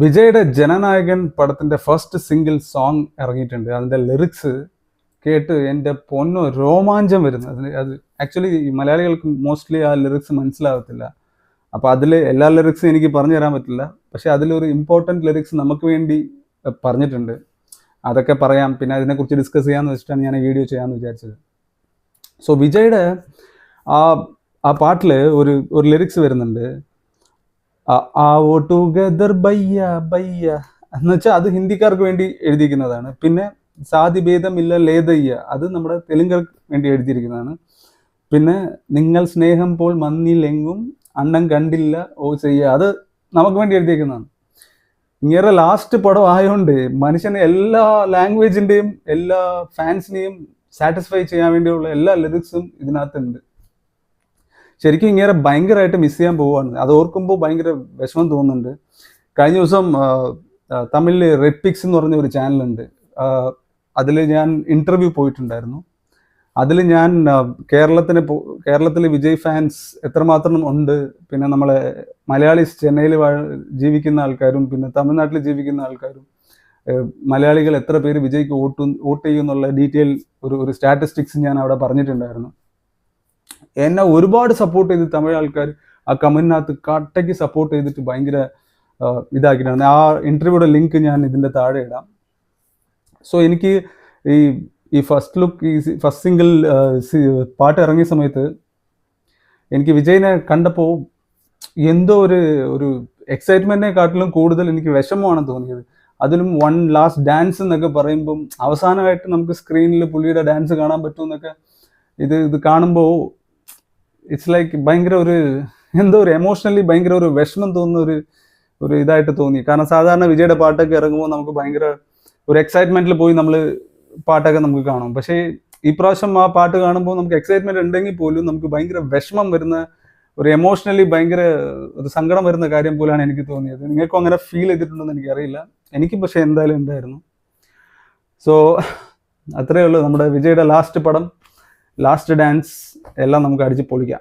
വിജയുടെ ജനനായകൻ പടത്തിന്റെ first single song ഇറങ്ങിയിട്ടുണ്ട്. അതിന്റെ ലിറിക്സ് കേട്ട് എന്റെ പൊന്നോ രോമാഞ്ചം വരുന്നു. അതിന് അത് ആക്ച്വലി മലയാളികൾക്ക് മോസ്റ്റ്ലി ആ ലിറിക്സ് മനസ്സിലാകത്തില്ല. അപ്പോൾ അതിൽ എല്ലാ ലിറിക്സും എനിക്ക് പറഞ്ഞു തരാൻ പറ്റില്ല. പക്ഷേ അതിലൊരു ഇമ്പോർട്ടന്റ് ലിറിക്സ് നമുക്ക് വേണ്ടി പറഞ്ഞിട്ടുണ്ട്. അതൊക്കെ പറയാം. പിന്നെ അതിനെക്കുറിച്ച് ഡിസ്കസ് ചെയ്യാമെന്ന് വെച്ചിട്ടാണ് ഞാൻ വീഡിയോ ചെയ്യാമെന്ന് വിചാരിച്ചത്. സോ വിജയുടെ ആ ആ പാട്ടിൽ ഒരു ഒരു ലിറിക്സ് വരുന്നുണ്ട്. ആവോ ടുഗദർ ബയ്യ ബയ്യ. എന്ന് വെച്ചാൽ അത് ഹിന്ദിക്കാർക്ക് വേണ്ടി എഴുതിയിരിക്കുന്നതാണ്. പിന്നെ സാതി ഭേദമില്ല ലേതയ്യ അത് നമ്മുടെ തെലുങ്കർക്ക് വേണ്ടി എഴുതിയിരിക്കുന്നതാണ്. പിന്നെ നിങ്ങൾ സ്നേഹം പോൽ മന്നിലെങ്ങും അണ്ണം കണ്ടില്ല ഓ ചെയ്യ. അത് നമുക്ക് വേണ്ടി എഴുതിയിരിക്കുന്നതാണ്. ഇങ്ങനെ ലാസ്റ്റ് പടം ആയതുകൊണ്ട് മനുഷ്യനെ എല്ലാ ലാംഗ്വേജിന്റെയും എല്ലാ ഫാൻസിനെയും സാറ്റിസ്ഫൈ ചെയ്യാൻ വേണ്ടിയുള്ള എല്ലാ ലിറിക്സും ഇതിനകത്തുണ്ട്. ശരിക്കും ഇങ്ങനെ ഭയങ്കരമായിട്ട് മിസ് ചെയ്യാൻ പോവുകയാണ്. അത് ഓർക്കുമ്പോൾ ഭയങ്കര വിഷമം തോന്നുന്നുണ്ട്. കഴിഞ്ഞ ദിവസം തമിഴിൽ റെഡ് പിക്സ് എന്ന് പറഞ്ഞ ഒരു ചാനലുണ്ട് അതിൽ ഞാൻ ഇന്റർവ്യൂ പോയിട്ടുണ്ടായിരുന്നു. അതിൽ ഞാൻ കേരളത്തിന് കേരളത്തിൽ വിജയ് ഫാൻസ് എത്രമാത്രം ഉണ്ട് പിന്നെ നമ്മളെ മലയാളീസ് ചെന്നൈയിൽ ജീവിക്കുന്ന ആൾക്കാരും പിന്നെ തമിഴ്നാട്ടിൽ ജീവിക്കുന്ന ആൾക്കാരും മലയാളികൾ എത്ര പേര് വിജയ്ക്ക് വോട്ട് വോട്ട് ചെയ്യുന്നുള്ള ഡീറ്റെയിൽ ഒരു ഒരു സ്റ്റാറ്റിസ്റ്റിക്സ് ഞാൻ അവിടെ പറഞ്ഞിട്ടുണ്ടായിരുന്നു. എന്നെ ഒരുപാട് സപ്പോർട്ട് ചെയ്ത് തമിഴ് ആൾക്കാർ ആ കമന്റിനകത്ത് കട്ടയ്ക്ക് സപ്പോർട്ട് ചെയ്തിട്ട് ഭയങ്കര ഇതാക്കിയിട്ടാണ് ആ ഇന്റർവ്യൂയുടെ ലിങ്ക് ഞാൻ ഇതിന്റെ താഴെ ഇടാം. സോ എനിക്ക് ഈ ഈ ഫസ്റ്റ് ലുക്ക് ഈ ഫസ്റ്റ് സിംഗിൾ പാട്ട് ഇറങ്ങിയ സമയത്ത് എനിക്ക് വിജയിനെ കണ്ടപ്പോൾ എന്തോ ഒരു ഒരു എക്സൈറ്റ്മെന്റിനെ കാട്ടിലും കൂടുതൽ എനിക്ക് വിഷമമാണ് തോന്നിയത്. അതിലും വൺ ലാസ്റ്റ് ഡാൻസ് എന്നൊക്കെ പറയുമ്പം അവസാനമായിട്ട് നമുക്ക് സ്ക്രീനിൽ പുള്ളിയുടെ ഡാൻസ് കാണാൻ പറ്റുമെന്നൊക്കെ ഇത് ഇത് കാണുമ്പോൾ ഇറ്റ്സ് ലൈക്ക് ഭയങ്കര ഒരു എന്തോ ഒരു എമോഷണലി ഭയങ്കര ഒരു വിഷമം തോന്നുന്ന ഒരു ഒരു ഇതായിട്ട് തോന്നി. കാരണം സാധാരണ വിജയുടെ പാട്ടൊക്കെ ഇറങ്ങുമ്പോൾ നമുക്ക് ഭയങ്കര ഒരു എക്സൈറ്റ്മെന്റിൽ പോയി നമ്മൾ പാട്ടൊക്കെ നമുക്ക് കാണും. പക്ഷേ ഈ പ്രാവശ്യം ആ പാട്ട് കാണുമ്പോൾ നമുക്ക് എക്സൈറ്റ്മെന്റ് ഉണ്ടെങ്കിൽ പോലും നമുക്ക് ഭയങ്കര വിഷമം വരുന്ന ഒരു എമോഷണലി ഭയങ്കര ഒരു സങ്കടം വരുന്ന കാര്യം പോലെയാണ് എനിക്ക് തോന്നിയത്. നിങ്ങൾക്കും അങ്ങനെ ഫീൽ ചെയ്തിട്ടുണ്ടെന്ന് എനിക്കറിയില്ല. എനിക്ക് പക്ഷേ എന്തായാലും ഉണ്ടായിരുന്നു. സോ അത്രയേ ഉള്ളൂ നമ്മുടെ വിജയുടെ ലാസ്റ്റ് പടം. ലാസ്റ്റ് ഡാൻസ് എല്ലാം നമുക്ക് അടിച്ച് പൊളിക്കാം.